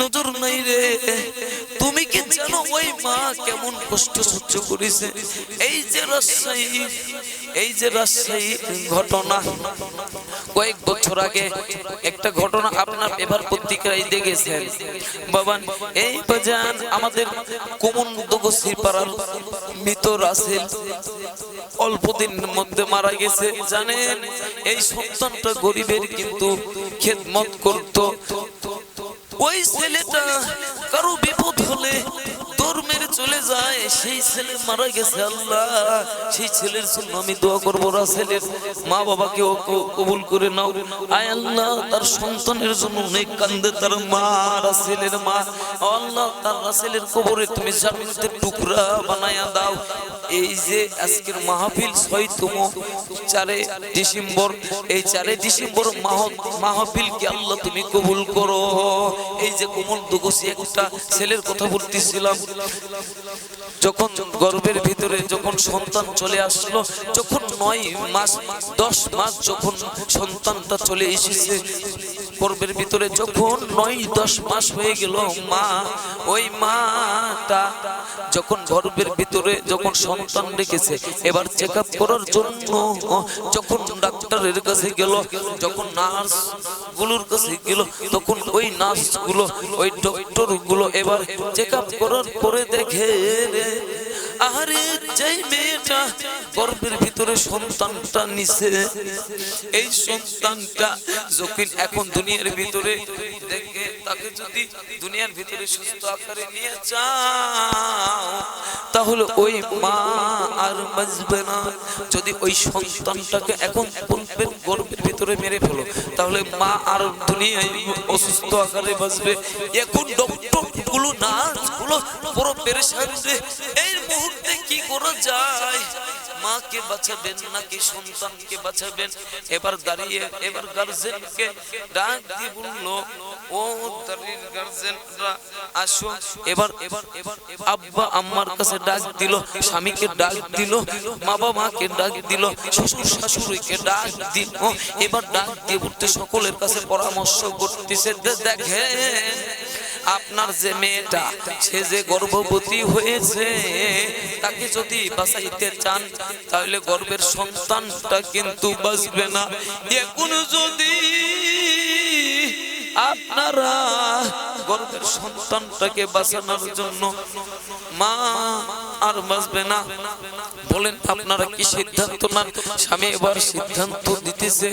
নজর নাই রে। তুমি কি জানো ওই মা কেমন কষ্ট সহ্য করেছে? এই যে রাজশাহী, এই যে রাজশাহী ঘটনা। কয়েক বছর আগে একটা ঘটনা আপনার এবার পত্রিকায় দেখেছেন বাবান, এই বাজান আমাদের কুমন দগসির পাড়ার মৃত রাসেল অল্প দিনের মধ্যে মারা গেছে। জানেন, এই সন্তানটা গরিবের কিন্তু খেদমত করত। ওই ছেলেটা কারও বিপদ হলে মেরে চলে যায়, সেই ছেলে মারা গেছে আল্লাহ। সেই ছেলের জন্য আমি দোয়া করব রাসেলের মা বাবাকে কবুল করে নাও। আয় আল্লাহ, তার সন্তানের জন্য অনেক কান্দে তার মা, রাসেলের মা। আল্লাহ, তার রাসেলের কবরে তুমি জামিনতে টুকরা বানায়া দাও। এই যে আজকের মাহফিল ছয়তম চারে ডিসেম্বর, এই চারে ডিসেম্বর মাহ- মাহফিলকে আল্লাহ তুমি কবুল করো। এই যে কোমল দুগসি একটা ছেলের কথা বলতেছিলাম। যখন গর্ভের ভিতরে যখন সন্তান চলে আসলো, যখন নয় মাস, দশ মাস যখন সন্তানটা চলে এসেছে, গর্ভের ভিতরে যখন নয়, দশ মাস হয়ে গেল, মা, ওই মাটা যখন গর্ভের ভিতরে যখন সন্তান রেখেছে, এবার চেক আপ করার জন্য যখন ডাক্তারের কাছে গেল, যখন নার্সগুলোর কাছে গেল, তখন ওই নার্সগুলো ওই ডক্টরগুলো এবার চেক আপ করার পরে দেখে রে, আরে যেই মেয়েটা গর্ভের ভিতরে সন্তানটা নিছে, এই সন্তানটা যখন এখন দুনিয়ার ভিতরে দেখে তাকে যদি দুনিয়ার ভিতরে সুস্থ আকারে নিয়ে যাও, তাহলে ওই মা আর বাঁচবে না। যদি ওই সন্তানটাকে এখন গর্ভের গর্ভের ভিতরে মেরে ফেলো, তাহলে মা আর দুনিয়ায় অসুস্থ আকারে বাঁচবে। এখন ডক্টরগুলো নার্সগুলো পুরো পেরেশান এই মুহূর্তে কি করা যায় মাকে বাঁচাবেন নাকি সন্তানকে বাঁচাবেন এবার দাঁড়িয়ে এবার গার্জেনকে ডাক দিয়ে বলল ও দাঁড়িয়ে আসো এবার এবার এবার আব্বা আম্মার কাছে ডাক দিল স্বামীকে ডাক দিল মা বাবাকে ডাক দিল শ্বশুর শাশুড়িকে ডাক দিল এবার ডাক দিয়ে উঠতে সকলের কাছে পরামর্শ করতেছে দেখেন আপনার যে মেয়েটা, সে যে গর্ভবতী হয়েছে, তাকে যদি বাঁচাইতে চান, তাহলে গর্বের সন্তানটা কিন্তু বাঁচবে না। এখন যদি আপনারা গর্বের সন্তানটাকে বাঁচানোর জন্য মা আর বাঁচবে না। বলেন, আপনারা কি সিদ্ধান্ত নেন? স্বামী এবার সিদ্ধান্ত দিতেছে।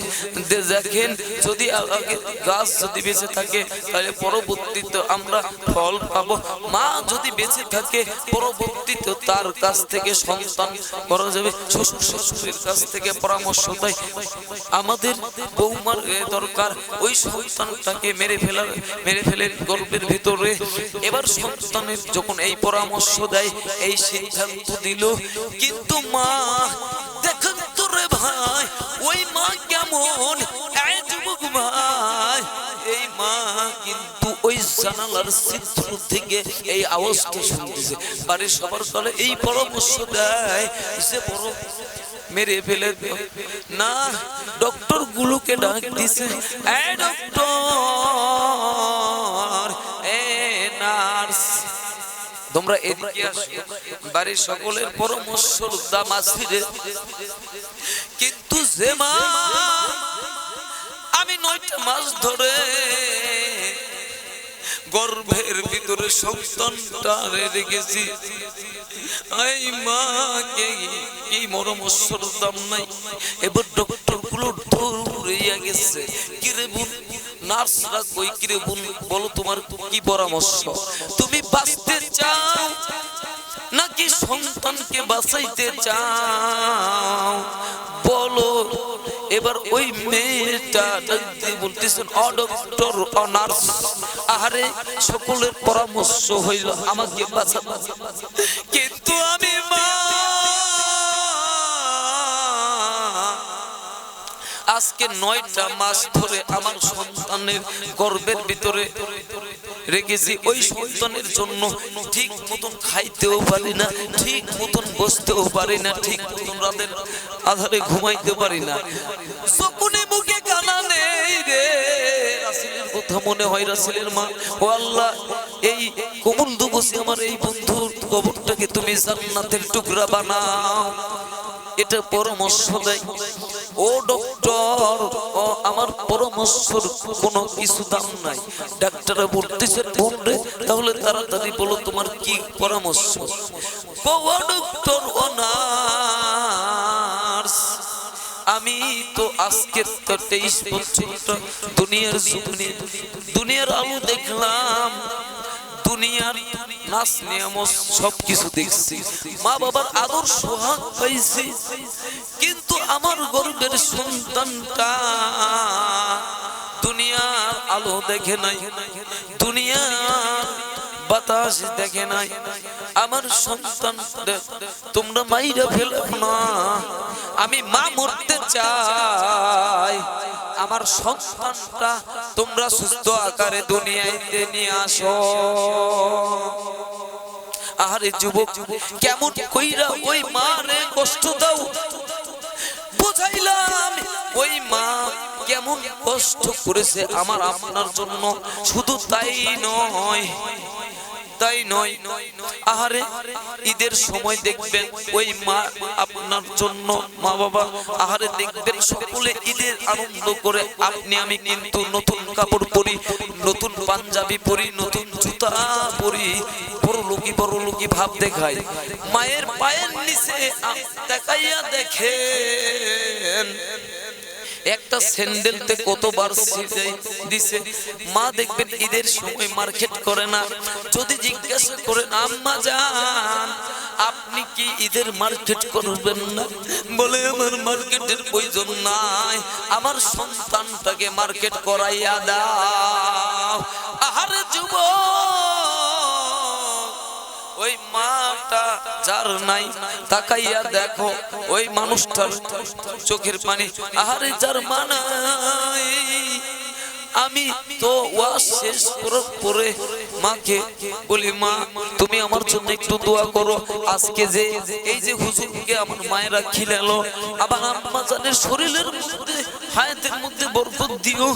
যে দেখেন, যদি আগে গাছ যদি বেঁচে থাকে, তাহলে পরবর্তীতে আমরা ফল পাব। মা যদি বেঁচে থাকে, পরবর্তীতে তার কাছ থেকে সন্তান করা যাবে। শ্বশুর শ্বশুরের কাছ থেকে পরামর্শ দেয়। আমাদের বৌমার দরকার, ওই সন্তানটাকে মেরে ফেলার, মেরে ফেলে গর্ভের ভিতরে। এবার সন্তানের যখন এই পরামর্শ দেয়, এই সিদ্ধান্ত দিল। কিন্তু মা দেখেন তো রে ভাই, ওই মা কেমন? ভাই, এই মা কিন্তু ওই জানালার চিত্র থেকে এই আওয়াজটা শুনতেছে। বাড়ির সবার তলে এই পরামর্শ দেয় যে, বড় মেরে ফেলে। না ডক্টর গুলোকে ডাক দিছে এ ডক্টর তোমরা এদিকে আসো। বাড়ির সকলের পরামর্শ দাম আসিরে কিন্তু যে মা, আমি নয়টা মাস ধরে গর্ভের ভিতরে সন্তানটা কি মরমস্বর দাম নাই? এবার ডক্টরগুলো দৌড়িয়া গেছে। কিরে বোন, নার্সরা কই কিরে বোন, বলো তোমার কি পরামর্শ? তুমি বাঁচতে চাও, নাকি সন্তানকে বাঁচাইতে চাও? বলো, এবার ওই মেয়েটা ডাক দিয়ে বলতেছেন, অ ডক্টর অ নার্স আহারে, সকলের পরামর্শ হইল আমাকে বাঁচানো কিন্তু আমি মা, আজকে নয়টা মাস ধরে আমার সন্তানের গর্বের ভিতরে রেখেছি, ওই সন্তানের জন্য ঠিক মতন খাইতেও পারি না, ঠিক মতন বসতেও পারি না, ঠিক মতন রাতের আধারে ঘুমাইতে পারি না। মুখে কথা মনে হয় মা, ও আল্লাহ, এই কোমল দুবসে আমার এই বন্ধুর কবরটাকে তুমি জান্নাতের টুকরা বানাও। এটা পরামর্শ দেয়। ও ডক্টর ও আমার পরামর্শর কোনো কিছু দাম নাই। ডাক্তাররা বলতেছে, বোন রে, তাহলে তাড়াতাড়ি বলো তোমার কি পরামর্শ? ডক্টর ও নার্স আমি তো আজকের তো তেইশ পর্যন্ত দুনিয়ার দুনিয়ার আলো দেখলাম। দুনিয়ার নাস নিয়ামত সব কিছু দেখছি। মা বাবার আদর সোহাগ পাইছি। কিন্তু আমার গর্বের সন্তানটা দুনিয়ার আলো দেখে নাই। দুনিয়ার বাতাস দেখে নাই। আমার সন্তান তোমরা মাইরা ফেলো না। আমি মা মরতে চাই। আমার সন্তানটা তোমরা সুস্থ আকারে দুনিয়াতে নিয়ে আসো। আরে যুবক, কেমন কইরা ওই মা রে কষ্ট দাও। বুঝাইলাম, ওই মা কেমন কষ্ট করেছে আমার আপনার জন্য। শুধু তাই নয় তাই নয়। আহারে, ঈদের সময় দেখবেন ওই মা আপনার জন্য মা বাবা আহারে দেখবেন সকলে ঈদের আনন্দ করে, আপনি, আমি কিন্তু নতুন কাপড় পরি, নতুন পাঞ্জাবি পরি, নতুন জুতা পরি বড় লোকি ভাব দেখায়। মায়ের পায়ের নিচে দেখাইয়া দেখেন। একটা স্যান্ডেলতে কতবার দিছে। মা দেখবেন ঈদের সময় মার্কেট করে না। যদি জিজ্ঞাসা করেন আম্মা যান আপনি কি ঈদের মার্কেট করবেন না? বলে, আমার মার্কেটের প্রয়োজন নাই। আমার সন্তানটাকে মার্কেট করাইয়া দাও। আহারে যুবক, ওই মাটা যার নাই, তাকাইয়া দেখো, ওই মানুষটার চোখের পানি। আহারে, যার মানাই আমি তো শেষ করার পরে মাকে বলি, মা, তুমি আমার জন্য একটু দোয়া করো। আজকে যে, এই যে হুজুরকে আমার মায়েরা খিলালো, আবার আম্মা জানের শরীরের মধ্যে হায়াতের মধ্যে বরকত দিও।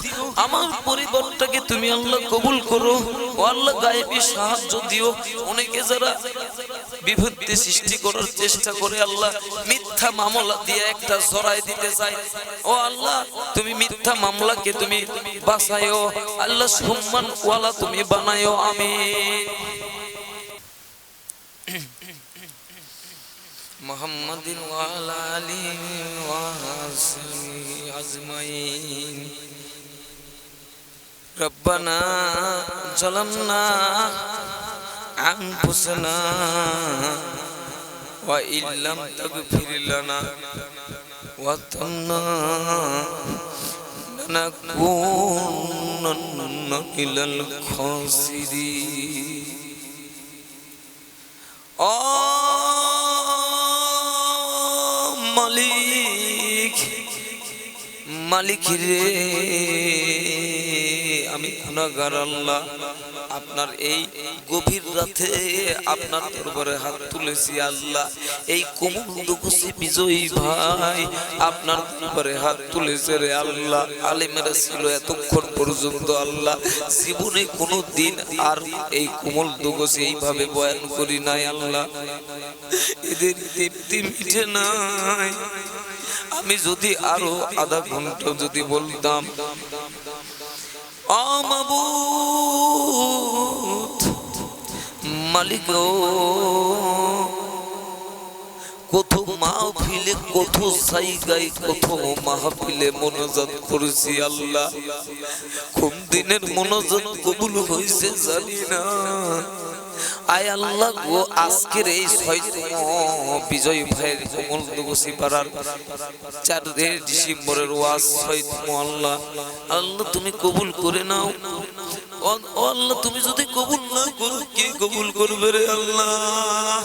আমার পরিবারটাকে তুমি আল্লাহ কবুল করো। ও আল্লাহ গায়েবী সাহায্য দিও। অনেকে যারা বিভূতি সৃষ্টি করার চেষ্টা করে আল্লাহ মিথ্যা মামলা দিয়ে একটা জড়াই দিতে চায়। ও আল্লাহ, তুমি মিথ্যা মামলাকে তুমি বাঁচায়ও। আল্লাহ সম্মান ওয়ালা তুমি বানায়ও। আমি মোহাম্মদিন ওয়ালা আলী ওয়াসমি আজমাইন ربنا ظلمنا أنفسنا وإن لم تغفر لنا وتمنا لنكونن من الخاسرين ও মালিক মালিক রে, আমি গুনাহগার আল্লাহ, আপনার এই গভীর রাতে আপনার দরবারে হাত তুলেছি আল্লাহ। এই কোমল দুকুসি বিজয়ী ভাই আপনার দরবারে হাত তুলেছে রে আল্লাহ। আলেমেরা ছিল এতক্ষণ পর্যন্ত আল্লাহ। জীবনে কোনো দিন আর এই কোমল দুকুসি এইভাবে বয়ান করি নাই আল্লাহ। এদের তৃপ্তি মিটে নাই। আমি যদি আরও আধা ঘণ্টা যদি বলতাম মালিক কত মাহফিলে কত জায়গায় কত মাহফিলে মনোজাত করেছি আল্লাহ। কোন দিনের মনোজাত কবুল হয়েছে জানি না। আল্লাহ গো বিজয় ডিসেম্বরের ওয়াজ আল্লাহ। তুমি কবুল করে নাও। আল্লাহ, তুমি যদি কবুল না করো, কে কবুল করবে রে আল্লাহ?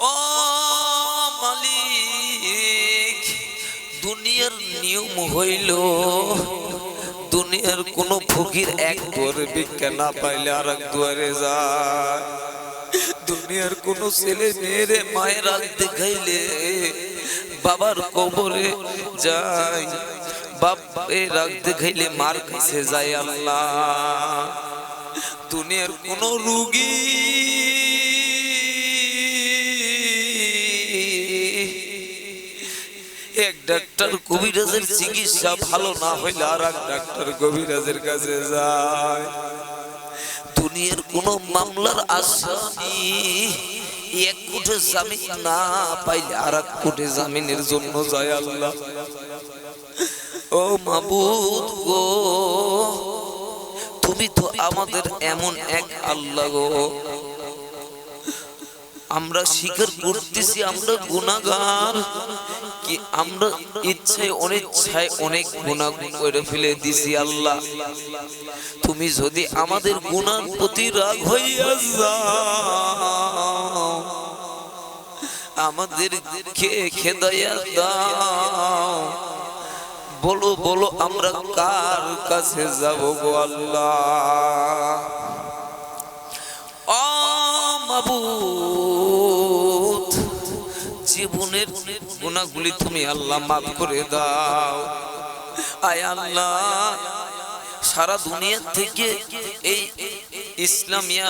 ও মালিক, দুনিয়ার নিয়ম হইল দুনিয়ার কোন ফকির এক দুয়ারে ভিক্ষা না পাইলে আর এক দুয়ারে যায়। দুনিয়ার কোন ছেলে মেয়েরে মায়ের হাত দেখাইলে বাবার কবরে যায়। বাপে রাখতে খাইলে মার কাছে যায় আল্লাহ। দুনিয়ার কোন রুগী এক ডাক্তার কবিরাজের চিকিৎসা ভালো না হইলে আর এক ডাক্তার কবিরাজের কাছে যায়। দুনিয়ার কোন মামলার আসামি এক কোটি জামিন না পাইলে আর এক কোটি জামিনের জন্য যায় আল্লাহ। ও মাবুদ গো, তুমি তো আমাদের এমন এক আল্লাহ গো। আমরা স্বীকার করতেছি আমরা গুণাগার কি আমরা ইচ্ছায়, অনিচ্ছায় অনেক গুণা করে ফেলে দিছি আল্লাহ। তুমি যদি আমাদের গুণার প্রতি রাগ হইয়া আমাদের কে খেদাইয়া দাও। বলো বলো, আমরা কার কাছে যাব গো আল্লাহ? মাবুদ জীবনের গুণাগুলি তুমি আল্লাহ মাফ করে দাও। আয় আল্লাহ, সারা দুনিয়া থেকে এই ইসলামিয়া,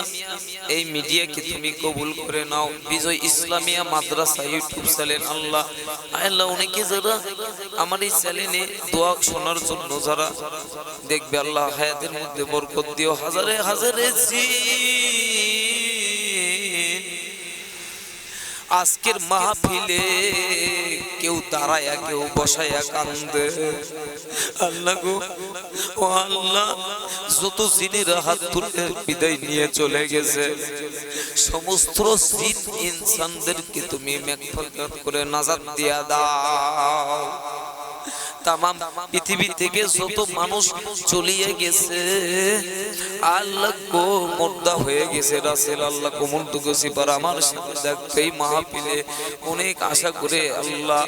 এই মিডিয়াকে তুমি কবুল করে নাও। Bijoy Islamia Madrasa, YouTube channel, Allah. আল্লাহ, অনেকে যারা আমার এই চ্যানেলে দোয়া শোনার জন্য যারা দেখবে, আল্লাহ হায়াতের মধ্যে বরকত দিও। হাজারে হাজারে জিন আজকের মাহফিলে কেউ দাঁড়ায়া, কেউ বসায়া কান্দে। আল্লাহ গো, ও আল্লাহ, যত জিনেরা হাত তুলে বিদায় নিয়ে চলে গেছে, সমস্ত জিন ইনসানদেরকে তুমি মেঘ করে নাজাত দিয়া দাও। তামাম পৃথিবী থেকে যত মানুষ চলিয়ে গেছে, আল্লাহ গো মোর্দা হয়ে গেছে, রাসেল আল্লাহ কোমর তো গেছি পার আমার সাথে দেখতেই মাহফিলে অনেক আশা করে আল্লাহ